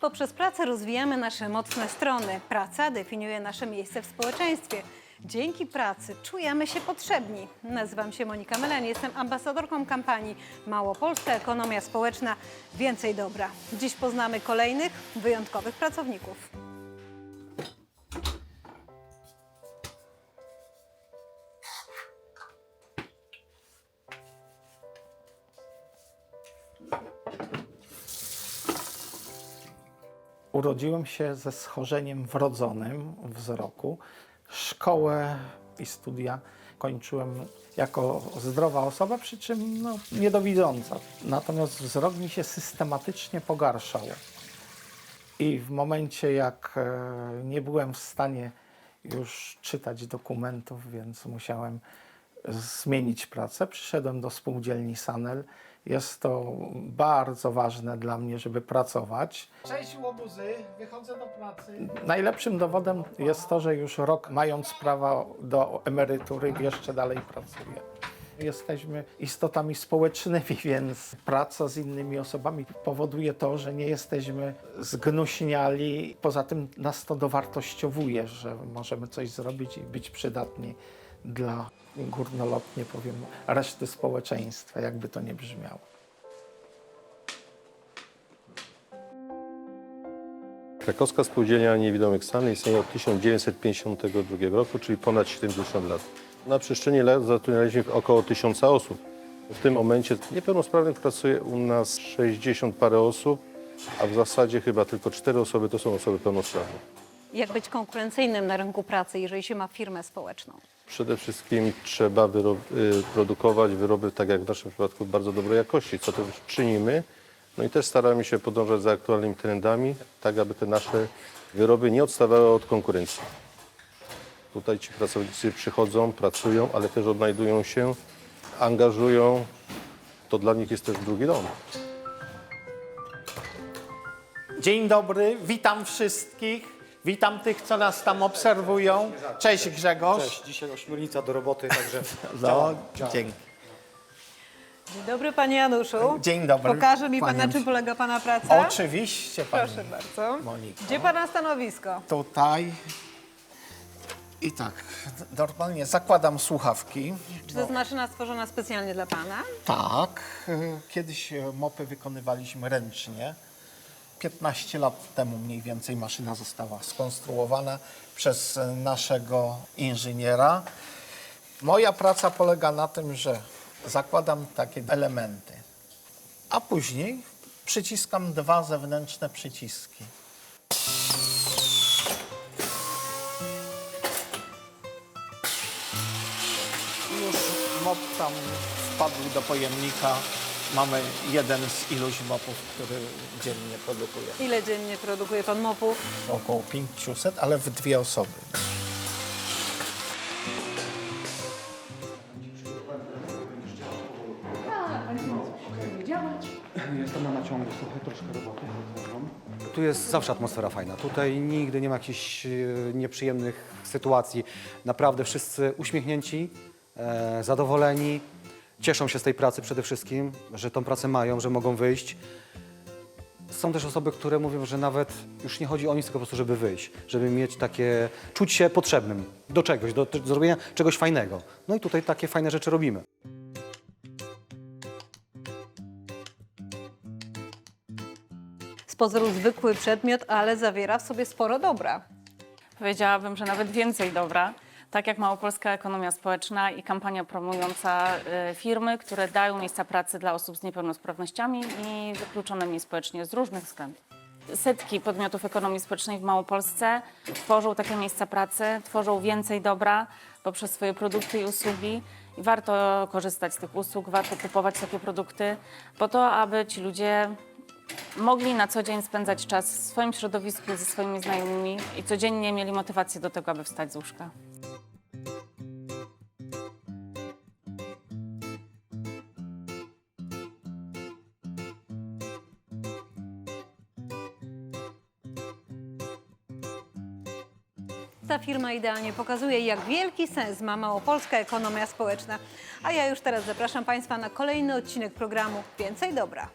Poprzez pracę rozwijamy nasze mocne strony. Praca definiuje nasze miejsce w społeczeństwie. Dzięki pracy czujemy się potrzebni. Nazywam się Monika Melen, jestem ambasadorką kampanii Małopolska Ekonomia Społeczna Więcej Dobra. Dziś poznamy kolejnych wyjątkowych pracowników. Urodziłem się ze schorzeniem wrodzonym wzroku. Szkołę i studia kończyłem jako zdrowa osoba, przy czym no, niedowidząca. Natomiast wzrok mi się systematycznie pogarszał. I w momencie, jak e, nie byłem w stanie już czytać dokumentów, więc musiałem zmienić pracę, przyszedłem do spółdzielni Sanel. Jest to bardzo ważne dla mnie, żeby pracować. Cześć łobuzy, wychodzę do pracy. Najlepszym dowodem jest to, że już rok mając prawo do emerytury jeszcze dalej pracuję. Jesteśmy istotami społecznymi, więc praca z innymi osobami powoduje to, że nie jesteśmy zgnuśniali. Poza tym nas to dowartościowuje, że możemy coś zrobić i być przydatni dla górnolotnie powiem reszty społeczeństwa, jakby to nie brzmiało. Krakowska Spółdzielnia Niewidomych Stanów istnieje od 1952 roku, czyli ponad 70 lat. Na przestrzeni lat zatrudnialiśmy około 1000 osób. W tym momencie niepełnosprawnych pracuje u nas 60 parę osób, a w zasadzie chyba tylko 4 osoby to są osoby pełnosprawne. Jak być konkurencyjnym na rynku pracy, jeżeli się ma firmę społeczną? Przede wszystkim trzeba wyro- y, produkować wyroby, tak jak w naszym przypadku, bardzo dobrej jakości, co też czynimy. No i też staramy się podążać za aktualnymi trendami, tak aby te nasze wyroby nie odstawały od konkurencji. Tutaj ci pracownicy przychodzą, pracują, ale też odnajdują się, angażują. To dla nich jest też drugi dom. Dzień dobry, witam wszystkich. Witam tych, co nas tam obserwują. Cześć Grzegorz. Cześć, dzisiaj ośmiornica do roboty, także No, dzięki. Dzień dobry Panie Januszu. Dzień dobry. Pokaże mi Pan, na Kłaniam czym się. polega Pana praca? Oczywiście, pani Proszę bardzo. Moniko. Gdzie Pana stanowisko? Tutaj. I tak, normalnie zakładam słuchawki. Czy to jest maszyna stworzona specjalnie dla Pana? Tak, y, kiedyś y, mopy wykonywaliśmy ręcznie. 15 lat temu mniej więcej maszyna została skonstruowana przez y, naszego inżyniera. Moja praca polega na tym, że zakładam takie elementy, a później przyciskam dwa zewnętrzne przyciski. Już mop tam wpadł do pojemnika. Mamy jeden z iluś mopów, który dziennie produkuje. Ile dziennie produkuje Pan mopów? Około 500, ale w dwie osoby. Jestem na naciągu, słuchaj, troszkę roboty. Tu jest zawsze atmosfera fajna. Tutaj nigdy nie ma jakichś e, nieprzyjemnych sytuacji. Naprawdę wszyscy uśmiechnięci, e, zadowoleni, cieszą się z tej pracy przede wszystkim, że tą pracę mają, że mogą wyjść. Są też osoby, które mówią, że nawet już nie chodzi o nic, tylko po prostu, żeby wyjść, żeby mieć takie, czuć się potrzebnym do czegoś, do, do zrobienia czegoś fajnego. No i tutaj takie fajne rzeczy robimy. Z pozoru zwykły przedmiot, ale zawiera w sobie sporo dobra. Powiedziałabym, że nawet więcej dobra. Tak jak Małopolska Ekonomia Społeczna i kampania promująca y, firmy, które dają miejsca pracy dla osób z niepełnosprawnościami i wykluczonymi społecznie z różnych względów. Setki podmiotów ekonomii społecznej w Małopolsce tworzą takie miejsca pracy, tworzą więcej dobra poprzez swoje produkty i usługi. I warto korzystać z tych usług, warto kupować takie produkty po to, aby ci ludzie mogli na co dzień spędzać czas w swoim środowisku ze swoimi znajomymi i codziennie mieli motywację do tego, aby wstać z łóżka. Ta firma idealnie pokazuje, jak wielki sens ma małopolska ekonomia społeczna. A ja już teraz zapraszam Państwa na kolejny odcinek programu Więcej Dobra.